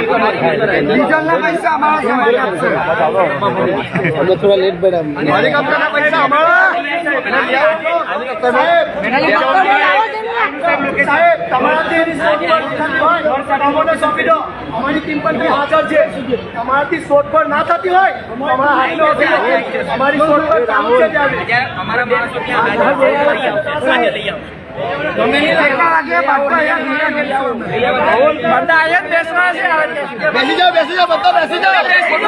ડીઝલના પૈસા અમારા સમાજ આપશે હેલિકોપ્ટરના પૈસા સાહેબ સાહેબ તમારાથી સોંપી દો અમારી ટીમ પણ હાજર છે તમારાથી શોધખોળ ના થતી હોય અમારા. અમારી છે અમારા માણસો ત્યાં હાજર લઈ આવશે. બધા અહીંયા જ છે બેસી જાઓ બેસી જાઓ બધા બેસી જાઓ. બેસી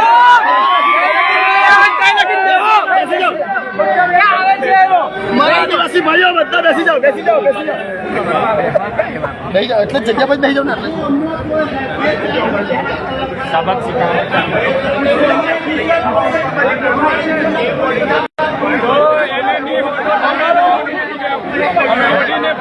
મારા બધા બેસી જાઓ બેસી જાઓ બેસી જાઓ. બેસી જાઓ એટલે જગ્યા પર બેસી જાઓ ને એટલે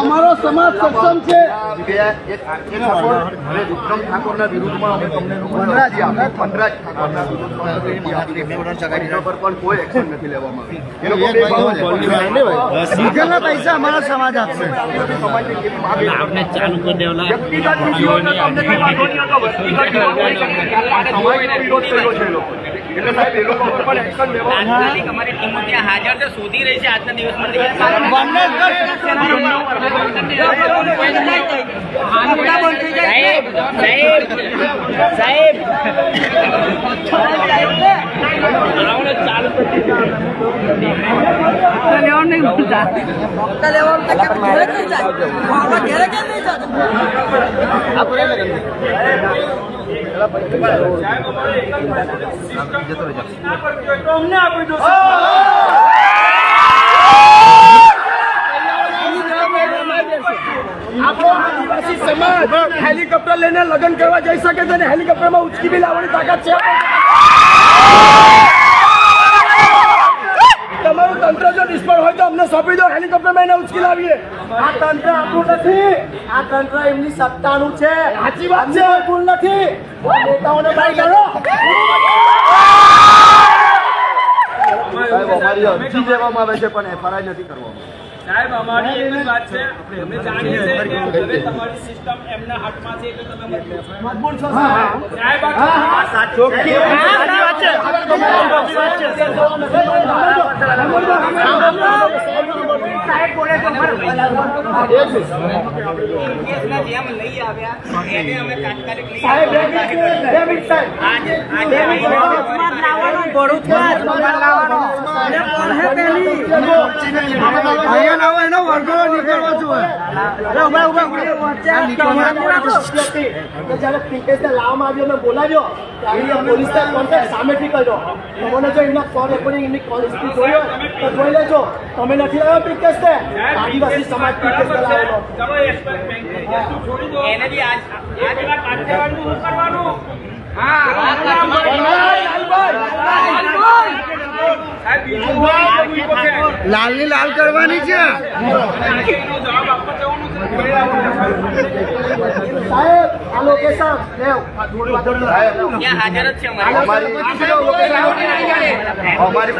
અમારો સમાજ સક્ષમ છે. વિક્રમ ઠાકોરના વિરુદ્ધમાં અમે તમને પંડરાજ આપણે પંડરાજ ઠાકોરના વિરુદ્ધમાં પર પણ કોઈ એક્શન નથી લેવામાં. ડીઝલના પૈસા અમારા સમાજ આપશે. આપણે ચાલુ કરી દેવાના. વ્યક્તિગત વિરોધ વાંધો નહીં હતો. વ્યક્તિગત થઈ છે. એટલે સાહેબ એ લોકો પર પણ એક્શન લેવામાં અમારી ટીમો ત્યાં હાજર છે શોધી રહી છે આજના દિવસમાં. લઈ આવશે. આપણો આદિવાસી સમાજ હેલિકોપ્ટર લઈને લગ્ન કરવા જઈ શકે છે અને હેલિકોપ્ટરમાં ઉચકી બી લાવવાની તાકાત છે તમારું તંત્ર જો નિષ્ફળ હોય અમને સોંપી દો હેલિકોપ્ટરમાં એને ઉચકી લાવીએ આ તંત્ર આપણું નથી આ તંત્ર એમની સત્તાનું છે સાચી વાત છે ભૂલ નથી નેતાઓને ભાઈ કરો સાહેબ અમારી અરજી દેવામાં આવે છે પણ એફઆરઆઈ નથી કરવામાં સાહેબ અમારી એક વાત છે અમે જાણીએ છીએ કે હવે તમારી સિસ્ટમ એમના હાથમાં છે એટલે તમે મજબૂર છો સાહેબ ચોખ્ખી સાચી વાત છે સાહેબ બોલે તો એને એનો બોલાવ્યો પોલીસને કોન્ટેક્ટ સામેથી કર્યો તમને જો એમના કોલ રેકોર્ડિંગ એમની કોલ હિસ્ટ્રી જોઈ તો જોઈ લેજો તમે નથી આવ્યો લાવ્યો પિંકેશને આદિવાસી સમાજ પિંકેશને લાવેલો ચલો એક્સપ્રેસ બેંક છોડી દો એને બી આજ આજ કાઠિયાવાડનું શું કરવાનું. લાલની લાલ કરવાની છે સાહેબ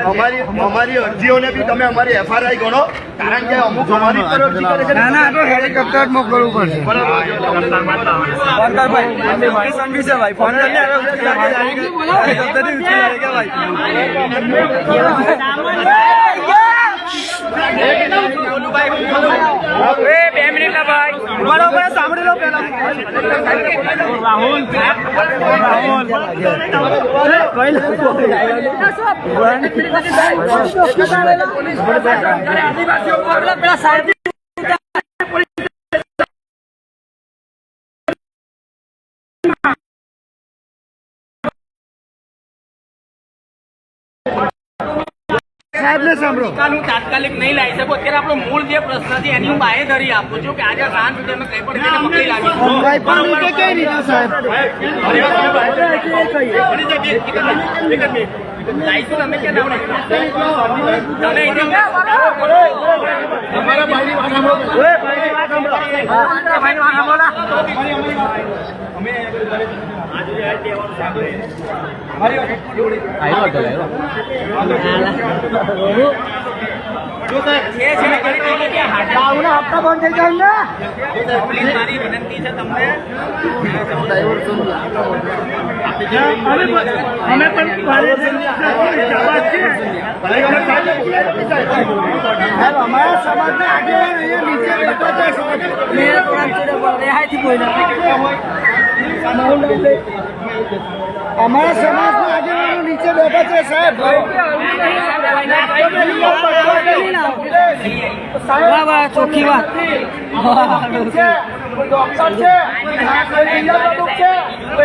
અમારી અમારી અરજીઓને બી તમે અમારી એફઆરઆઈ ગણો કારણ કે અમુક અમારી હેલિકોપ્ટર પડશે બે મિનિટ ના ભાઈ. બરોબર સાંભળી લો પેલા રાહુલ રાહુલ. કઈ પેલા સાહેબ સાહેબને સાંભળો નિકાલ હું તાત્કાલિક નહીં લાવી શકું અત્યારે આપણો મૂળ જે પ્રશ્ન છે એની હું બાહેધરી આપું છું કે આજે સાંજ સુધી અમે કઈ પણ રીતે પકડી લાવી કઈ પણ રીતે કઈ રીતે સાહેબ લાવીશું કે હાજર ભાવના હપ્તા બંધ થઈ જાય ને? પ્લીઝ મારી વિનંતી છે તમને. અમે પણ અમારા સમાજના આગેવાન નીચે બેઠા છે. અમારા સમાજના આગેવાનો નીચે બેઠા છે સાહેબ ચોખ્ખી વાત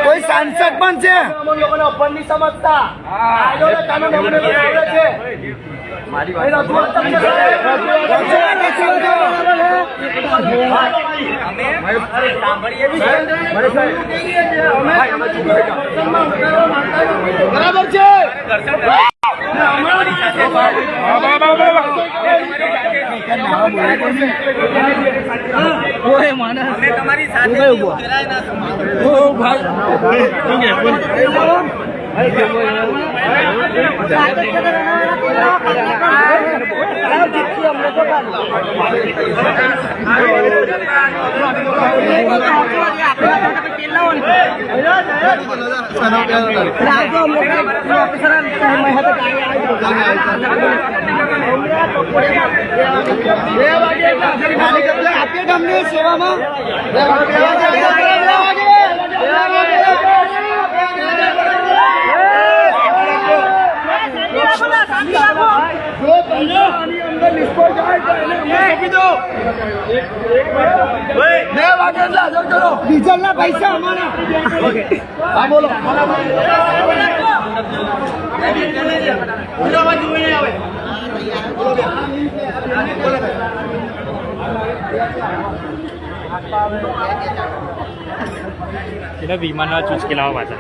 કોઈ સાંસદ પણ છે? સમજતા. બધું છે. બરાબર છે અમે તમારી સાથે ઉતરાય ના બે વાગે કાર્યકર્તા આપીએ તમને સેવામાં જો તમને આની અંદર નિષ્ફળ જાય તો એને અમને સોંપી દો બે વાગે એટલે હાજર કરો ડીઝલના પૈસા અમારા હા બોલો એટલે વિમાનના ચૂચકેલાઓ પાછા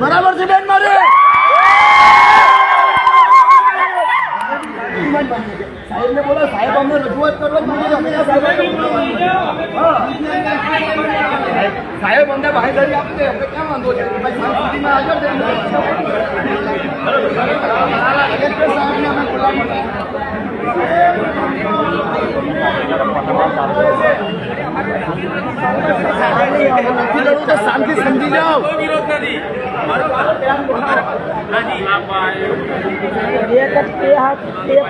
બરાબર છે બેન મારે સાહેબને બોલો સાહેબ અમને રજૂઆત કરવા સાહેબ અમને બાહેધરી આપશે અમે ક્યાં વાંધો છે? સુધીમાં હાજર કલેક્ટર સાહેબને અમે બોલાવી નથી લડવું તો શાંતિ સમજી જાઓ. કોઈ વિરોધ નથી હાજી બેનની રજૂઆત પેલા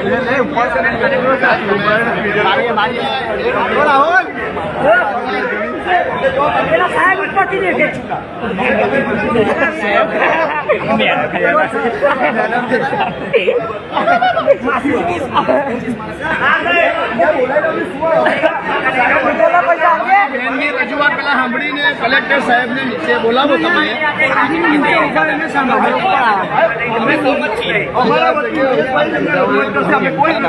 સાંભળીને કલેક્ટર સાહેબને નીચે બોલાવો કોઈ રજૂઆત નહીં કરીએ.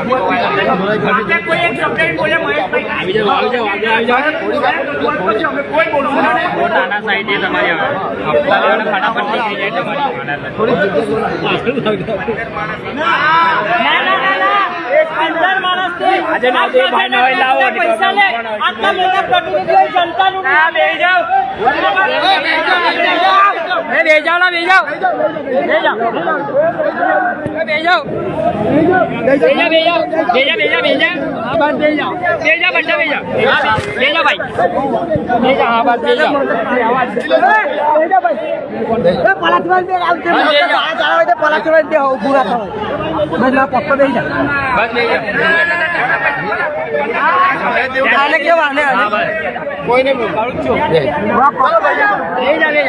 આપણે કોઈ એક શબ્દ બોલે મહેશભાઈ રજૂઆત પછી અમે કોઈ બોલશું નહીં. બહુ નાના તમારી હપ્તાવાળાને ફટાફટ નીકળી જાય તમારી આજે ના બે ભાઈ હોય લાવો પૈસા લે આટલા મોટા પ્રતિનિધિ જનતાનું ના બે એ બે જાવ ના બે જાઓ. બે જાવ બે જા બે જાઓ બે જા બે જા બે જા હા બસ બે જાઓ. બે જા બધા બે જાઓ. હા બે જાઓ ભાઈ. બે જા હા બસ બે જાઓ. બસ કોઈને જા જા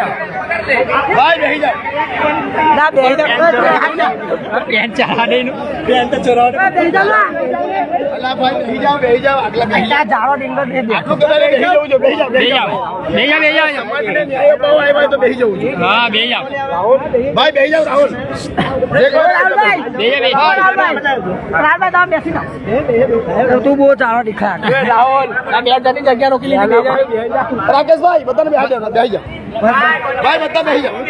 ભાઈ બેહી જાઓ ના બેહી જા પેન ચાલા દે નું બેન તો ચોરાવો. જા ના અલા ભાઈ બેહી જાવ બેહી જાવ આગલા બેહી. આ જાળો ડીંગર દે દે આટલું કદાચ બેહી જવું છે બેહી જાઓ બેહી જા બેહી જા બેહી જા સમાજને ન્યાય અપાવવા આવ્યા તો બેહી જવું છે હા બે જાવ ભાઈ બે જાવ રાહુલ. તું બહુ ચાલો દીખા રાહુલ આ બે જગ્યા રોકી લીધી. રાકેશભાઈ બધાને બેહી જાવ બેહી જાઓ. ભાઈ બધા બેસી જાઓ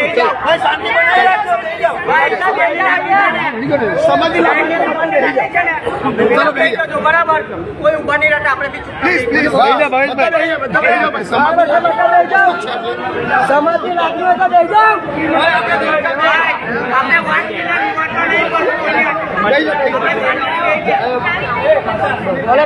બેહી બરાબર કોઈ ઊભા નહીં રહેતા આપણે પ્લીઝ પ્લીઝ ભાઈ ભાઈ સમાજની લાગણી હોય તો બેહી જાઓ આપણે વાત બેહી જાઓ, બેહી જાઓ.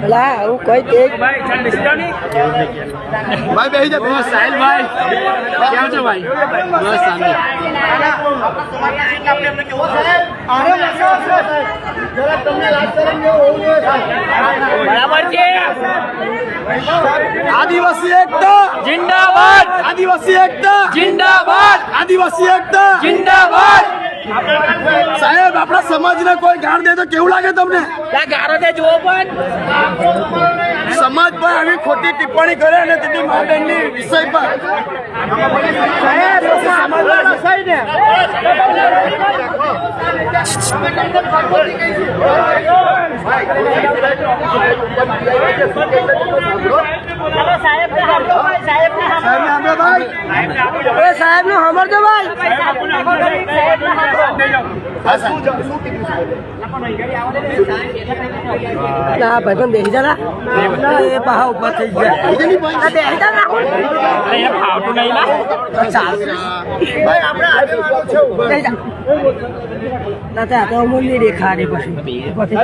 પેલા હું કઈ તેજ ભાઈ બેહી જા બસ સાહેલ ભાઈ કેમ છો ભાઈ? બસ સામે. બરાબર છે. આદિવાસી એકતા. જિંદાબાદ. આદિવાસી એકતા. જિંદાબાદ. આદિવાસી એકતા. જિંદાબાદ. સાહેબ આપણા સમાજને કોઈ ગાળ દે તો કેવું લાગે તમને? ગારો જુઓ પણ. સમાજ પર આવી ખોટી ટિપ્પણી કરે અને તેની મા બહેનની વિષય પર. સાહેબ. એ સાહેબનું સાહેબ. ફાવતું નહીં ના ભાઈ, આપણે આગેવાનો પાહા ઊભા. બેસી જા. ના ત્યાં તો અમૂલ્ય દેખાડે પછી. પછી